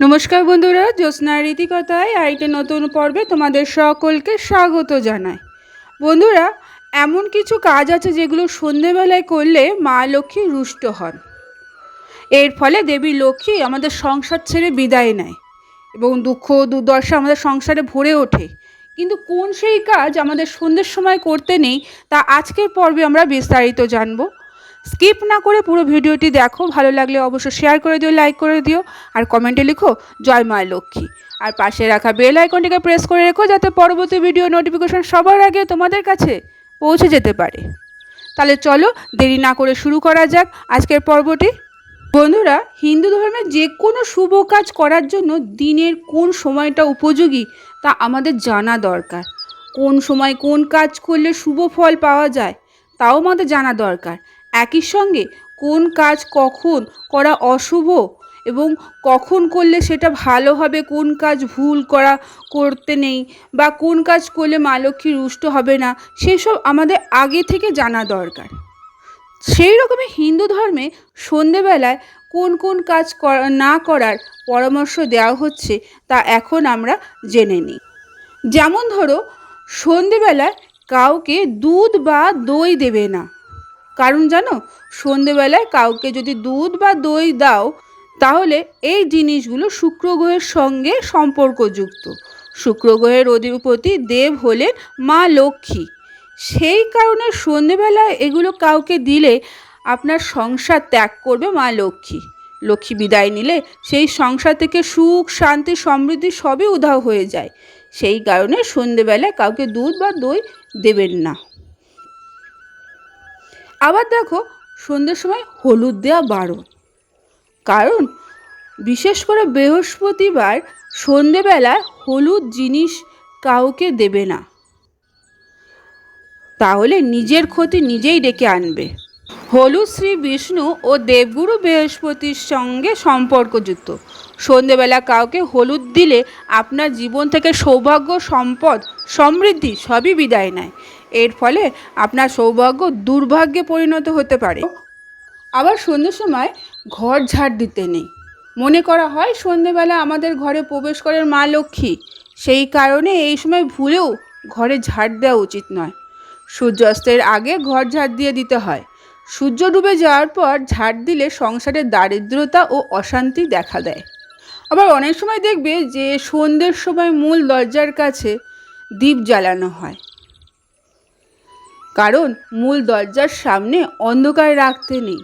নমস্কার বন্ধুরা জ্যোৎস্নার রীতিকথায় আরেকটি নতুন পর্বে তোমাদের সকলকে স্বাগত জানাই। বন্ধুরা, এমন কিছু কাজ আছে যেগুলো সন্ধেবেলায় করলে মা লক্ষ্মী রুষ্ট হন। এর ফলে দেবী লক্ষ্মী আমাদের সংসার ছেড়ে বিদায় নেয় এবং দুঃখ, দুর্দশা আমাদের সংসারে ভরে ওঠে। কিন্তু কোন সেই কাজ আমাদের সন্ধ্যের সময় করতে নেই, তা আজকের পর্বে আমরা বিস্তারিত জানব। স্কিপ না করে পুরো ভিডিওটি দেখো, ভালো লাগলে অবশ্যই শেয়ার করে দিও লাইক করে দিও, আর কমেন্টে লিখো, জয় মা লক্ষ্মী। আর পাশে রাখা বেল আইকনটিকে প্রেস করে রেখো, যাতে পরবর্তী ভিডিও নোটিফিকেশন সবার আগে তোমাদের কাছে পৌঁছে যেতে পারে। তাহলে চলো, দেরি না করে শুরু করা যাক আজকের পর্বটি। বন্ধুরা, হিন্দু ধর্মে যে কোনো শুভ কাজ করার জন্য দিনের কোন সময়টা উপযোগী তা আমাদের জানা দরকার। কোন সময় কোন কাজ করলে শুভ ফল পাওয়া যায়, তাও আমাদের জানা দরকার। একই সঙ্গে কোন কাজ কখন করা অশুভ এবং কখন করলে সেটা ভালো হবে, কোন কাজ ভুল করা করতে নেই বা কোন কাজ করলে মা লক্ষ্মী রুষ্ট হবে না, সেসব আমাদের আগে থেকে জানা দরকার। সেই রকমই হিন্দু ধর্মে সন্ধেবেলায় কোন কোন কাজ না করার পরামর্শ দেওয়া হচ্ছে তা এখন আমরা জেনে নিই। যেমন ধরো, সন্ধেবেলায় কাউকে দুধ বা দই দেবে না। কারণ জানো, সন্ধেবেলায় কাউকে যদি দুধ বা দই দাও, তাহলে এই জিনিসগুলো শুক্র গ্রহের সঙ্গে সম্পর্কযুক্ত। শুক্র গ্রহের অধিপতি দেব হলেন মা লক্ষ্মী। সেই কারণে সন্ধেবেলায় এগুলো কাউকে দিলে আপনার সংসার ত্যাগ করবে মা লক্ষ্মী। লক্ষ্মী বিদায় নিলে সেই সংসার থেকে সুখ, শান্তি, সমৃদ্ধি সবই উধাও হয়ে যায়। সেই কারণে সন্ধেবেলায় কাউকে দুধ বা দই দেবেন না। আবার দেখো সন্ধ্যের সময় হলুদ দেওয়া বারণ কারণ বিশেষ করে বৃহস্পতিবার সন্ধেবেলায় হলুদ জিনিস কাউকে দেবে না। তাহলে নিজের ক্ষতি নিজেই ডেকে আনবে। হলুদ শ্রী বিষ্ণু ও দেবগুরু বৃহস্পতির সঙ্গে সম্পর্কযুক্ত। সন্ধেবেলা কাউকে হলুদ দিলে আপনার জীবন থেকে সৌভাগ্য, সম্পদ, সমৃদ্ধি সবই বিদায় নেয়। এর ফলে আপনার সৌভাগ্য দুর্ভাগ্যে পরিণত হতে পারে। আবার সন্ধ্যের সময় ঘর ঝাড় দিতে নেই। মনে করা হয় সন্ধেবেলা আমাদের ঘরে প্রবেশ করেন মা লক্ষ্মী। সেই কারণে এই সময় ভুলেও ঘরে ঝাড় দেওয়া উচিত নয়। সূর্যাস্তের আগে ঘর ঝাড় দিয়ে দিতে হয়। সূর্য ডুবে যাওয়ার পর ঝাড় দিলে সংসারে দারিদ্রতা ও অশান্তি দেখা দেয়। আবার অনেক সময় দেখবে যে সন্ধ্যের সময় মূল দরজার কাছে দ্বীপ জ্বালানো হয়। কারণ মূল দরজার সামনে অন্ধকার রাখতে নেই।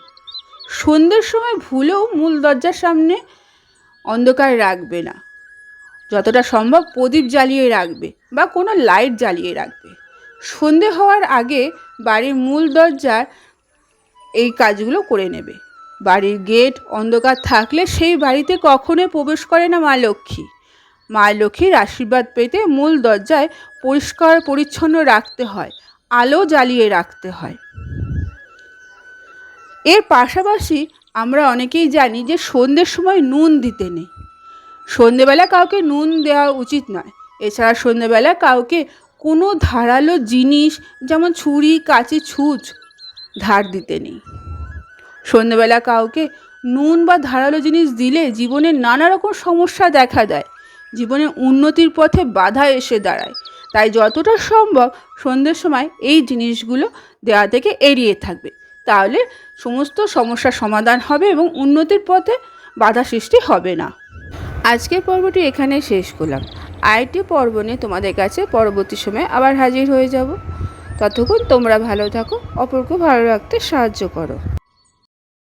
সন্ধ্যের সময় ভুলেও মূল দরজার সামনে অন্ধকার রাখবে না। যতটা সম্ভব প্রদীপ জ্বালিয়ে রাখবে বা কোনো লাইট জ্বালিয়ে রাখবে। সন্ধে হওয়ার আগে বাড়ির মূল দরজার এই কাজগুলো করে নেবে। বাড়ির গেট অন্ধকার থাকলে সেই বাড়িতে কখনোই প্রবেশ করে না মা লক্ষ্মী। মা লক্ষ্মীর আশীর্বাদ পেতে মূল দরজায় পরিষ্কার পরিচ্ছন্ন রাখতে হয়। আলো জ্বালিয়ে রাখতে হয়। এর পাশাপাশি আমরা অনেকেই জানি যে সন্ধ্যের সময় নুন দিতে নেই। সন্ধেবেলা কাউকে নুন দেওয়া উচিত নয়। এছাড়া সন্ধেবেলা কাউকে কোনো ধারালো জিনিস যেমন ছুরি, কাঁচি, ছুঁচ ধার দিতে নেই। সন্ধেবেলা কাউকে নুন বা ধারালো জিনিস দিলে জীবনে নানা রকম সমস্যা দেখা দেয়। জীবনের উন্নতির পথে বাধা এসে দাঁড়ায়। তাই যতটা সম্ভব সন্ধ্যের সময় এই জিনিসগুলো দেওয়া থেকে এড়িয়ে থাকবে। তাহলে সমস্ত সমস্যার সমাধান হবে এবং উন্নতির পথে বাধা সৃষ্টি হবে না। আজকের পর্বটি এখানে শেষ করলাম। আরেকটি পর্ব নিয়ে তোমাদের কাছে পরবর্তী সময়ে আবার হাজির হয়ে যাব। ততক্ষণ তোমরা ভালো থাকো, অপরকে ভালো রাখতে সাহায্য করো।